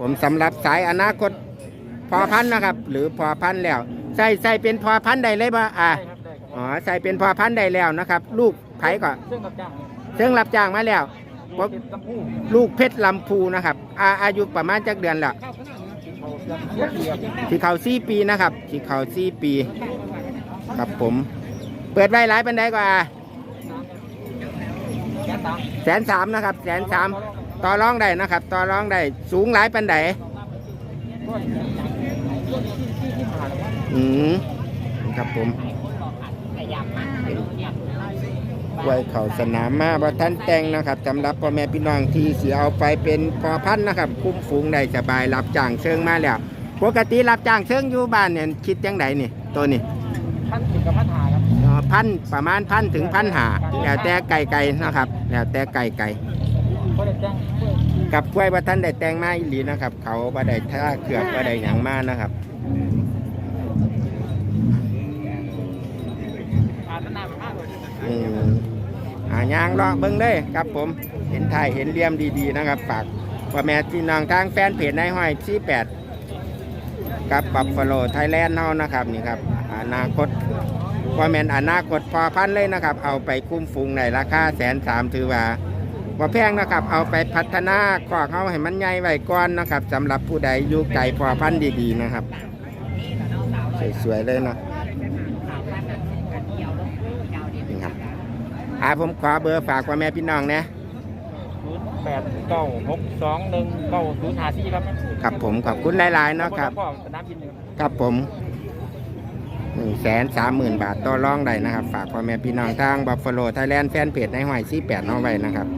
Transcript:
ผมสำหรับสายอนาคตพอพันธุ์นะครับ หรือพอพันธุ์แล้ว ใส่ใส่เป็นพอพันธุ์ใดเลยบ่อ่าได้ครับได้ครับอ๋อใส่เป็นพอพันธุ์ใดแล้วนะครับ ลูกไผก็ซึ่งกับจ้างเนี่ยเชิงรับจ้างมาแล้วลูกติดลำพูลูกเพชรลำพูนะครับอาอายุประมาณจักเดือนแล้ว เขาลำพูเดียวที่เขาสี่ปีนะครับที่เขาสี่ปี ครับผม เปิดไว้หลายปันไดกว่าแค่ตามแสนสามนะครับแสนสาม ต่อรองได้นะครับต่อรองได้สูงหลายปันไดอืมครับผมไว้เขาสนามมาบ่ท่านแต่งนะครับสำหรับพ่อแม่พี่น้องที่เสียเอาไปเป็นพอพันนะครับ คุ้มฝูงได้สบายรับจ้างเชิงมาแล้วปกติรับจ้างเชิงอยู่บ้านเนี่ยคิดยังไงนี่ตัวนี้ท่านถึงกับพัฒนาครับพันประมาณพันถึงพันหาแล้วแต่ไก่ไก่นะครับ แล้วแต่ไก่ไก่ กับกล้วยว่าท่านได้แต่งมาอีหลีนะครับ เขาบ่ได้ท่าเกือบบ่ได้หยังมานะครับพัฒนาไปมากเลยอืมหายางเลาะเบิ้งเลยครับผมเห็นถ่ายเห็นเหลี่ยมดีๆนะครับฝากพ่อแม่พี่น้องทางแฟนเพจนายห้อยชี้แปดกับปับฟโลไทยแลนด์เฮานะครับนี่ครับอนาคตว่าแมนอนาคตพอพันเลยนะครับ เอาไปคุ้มฟุงในราคาแสนสามถือว่า ว่าแพงนะครับ เอาไปพัฒนาคอกเขาให้มันใหญ่ไว้ก่อนนะครับสำหรับผู้ใดอยู่ไกลพอพันธุ์ดีๆนะครับ สวยๆเลยเนาะนี่ครับอาผมขอเบอร์ฝากพ่อแม่พี่น้องนะศูนย์แปดเก้าหกสองหนึ่งเก้าศูนย์ห้าสี่ครับครับผมขอบคุณหลายๆเนาะครับ พ่อสนามบินครับ ครับผมหนึ่งแสนสามหมื่นบาทต่อรองได้นะครับ ฝากพ่อแม่พี่น้องทางบัฟฟาโลไทยแลนด์แฟนเพจในหอยซี่แปดน้องไว้นะครับ